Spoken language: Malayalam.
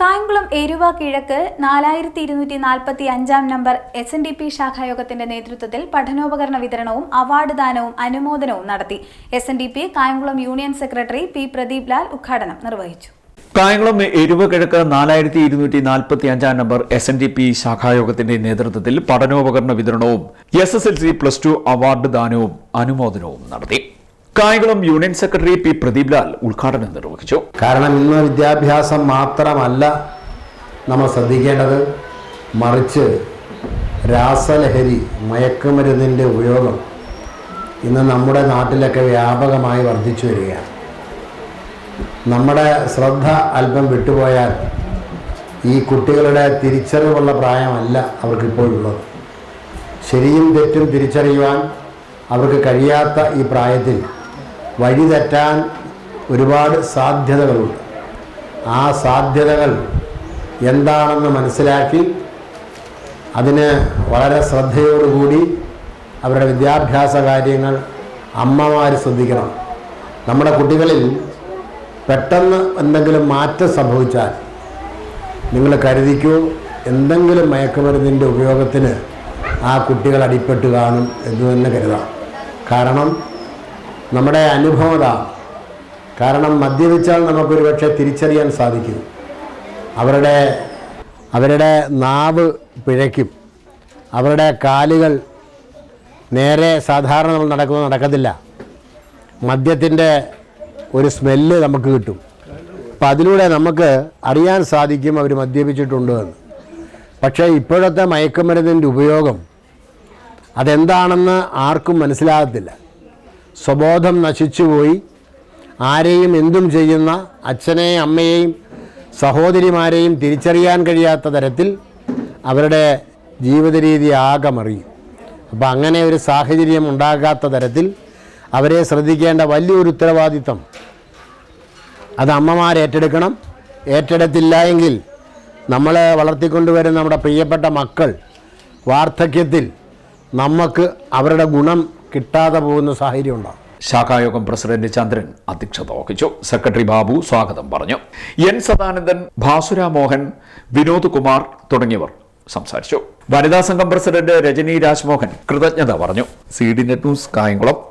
കായംകുളം എരുവ കിഴക്ക് നാലായിരത്തി ഇരുന്നൂറ്റി നാൽപ്പത്തി അഞ്ചാം number S N D P ശാഖായോഗത്തിന്റെ നേതൃത്വത്തിൽ പഠനോപകരണ വിതരണവും അവാർഡ് ദാനവും അനുമോദനവും നടത്തി. S N D P Kayamkulam union secretary P Pradeep Lal ഉദ്ഘാടനം നിർവഹിച്ചു. കായംകുളം എരുവ കിഴക്ക് നാലായിരത്തി ഇരുന്നൂറ്റി നാൽപ്പത്തി അഞ്ചാം number S N D P ശാഖായോഗത്തിന്റെ നേതൃത്വത്തിൽ പഠനോപകരണ വിതരണവും S S L C plus two award ദാനവും അനുമോദനവും നടത്തി. Kayamkulam union secretary P Pradeep Lal ഉദ്ഘാടനം നിർവഹിച്ചു. കാരണം ഇന്ന് വിദ്യാഭ്യാസം മാത്രമല്ല നമ്മൾ ശ്രദ്ധിക്കേണ്ടത് മറിച്ച് രാസലഹരി മയക്കുമരുന്നിന്റെ ഉപയോഗം ഇന്ന് നമ്മുടെ നാട്ടിലൊക്കെ വ്യാപകമായി വർദ്ധിച്ചു വരികയാണ്. നമ്മുടെ ശ്രദ്ധ അല്പം വിട്ടുപോയാൽ ഈ കുട്ടികളുടെ തിരിച്ചറിവുള്ള പ്രായമല്ല അവർക്കിപ്പോഴുള്ളത്. ശരിയും തെറ്റും തിരിച്ചറിയുവാൻ അവർക്ക് കഴിയാത്ത ഈ പ്രായത്തിൽ വഴിതെറ്റാൻ ഒരുപാട് സാധ്യതകളുണ്ട്. ആ സാധ്യതകൾ എന്താണെന്ന് മനസ്സിലാക്കി അതിന് വളരെ ശ്രദ്ധയോടുകൂടി അവരുടെ വിദ്യാഭ്യാസ കാര്യങ്ങൾ അമ്മമാർ ശ്രദ്ധിക്കണം. നമ്മുടെ കുട്ടികളിൽ പെട്ടെന്ന് എന്തെങ്കിലും മാറ്റം സംഭവിച്ചാൽ നിങ്ങൾ കരുതിക്കൂ എന്തെങ്കിലും മയക്കുമരുന്നിന്റെ ഉപയോഗത്തിന് ആ കുട്ടികൾ അടിപ്പെട്ട് കാണും എന്ന് തന്നെ കരുതാം. കാരണം നമ്മുടെ അനുഭവത കാരണം മദ്യപിച്ചാൽ നമുക്കൊരു പക്ഷേ തിരിച്ചറിയാൻ സാധിക്കും. അവരുടെ അവരുടെ നാവ് പിഴയ്ക്കും. അവരുടെ കാലുകൾ നേരെ സാധാരണ നമ്മൾ നടക്കുന്നത് നടക്കത്തില്ല. മദ്യത്തിന്റെ ഒരു സ്മെല്ല് നമുക്ക് കിട്ടും. അപ്പം അതിലൂടെ നമുക്ക് അറിയാൻ സാധിക്കും അവർ മദ്യപിച്ചിട്ടുണ്ട് എന്ന്. പക്ഷേ ഇപ്പോഴത്തെ മയക്കുമരുന്നിന്റെ ഉപയോഗം അതെന്താണെന്ന് ആർക്കും മനസ്സിലാകത്തില്ല. സ്വബോധം നശിച്ചുപോയി. ആരെയും എന്തും ചെയ്യുന്ന അച്ഛനെയും അമ്മയെയും സഹോദരിമാരെയും തിരിച്ചറിയാൻ കഴിയാത്ത തരത്തിൽ അവരുടെ ജീവിത രീതി ആകെ മറിയും അപ്പം അങ്ങനെ ഒരു സാഹചര്യം ഉണ്ടാകാത്ത തരത്തിൽ അവരെ ശ്രദ്ധിക്കേണ്ട വലിയൊരു ഉത്തരവാദിത്വം. അത് അമ്മമാർ ഏറ്റെടുക്കണം. ഏറ്റെടുത്തില്ല എങ്കിൽ നമ്മൾ വളർത്തിക്കൊണ്ടുവരുന്ന നമ്മുടെ പ്രിയപ്പെട്ട മക്കൾ വാർദ്ധക്യത്തിൽ നമുക്ക് അവരുടെ ഗുണം കിട്ടാതെ പോകുന്ന സാഹചര്യം ഉണ്ടാകും ശാഖായോഗം പ്രസിഡന്റ് ചന്ദ്രൻ അധ്യക്ഷത വഹിച്ചു. സെക്രട്ടറി ബാബു സ്വാഗതം പറഞ്ഞു. എൻ സദാനന്ദൻ ഭാസുര മോഹൻ വിനോദ് കുമാർ തുടങ്ങിയവർ സംസാരിച്ചു. വനിതാ സംഘം പ്രസിഡന്റ് രജനി രാജ്മോഹൻ കൃതജ്ഞത പറഞ്ഞു. C D net news Kayamkulam.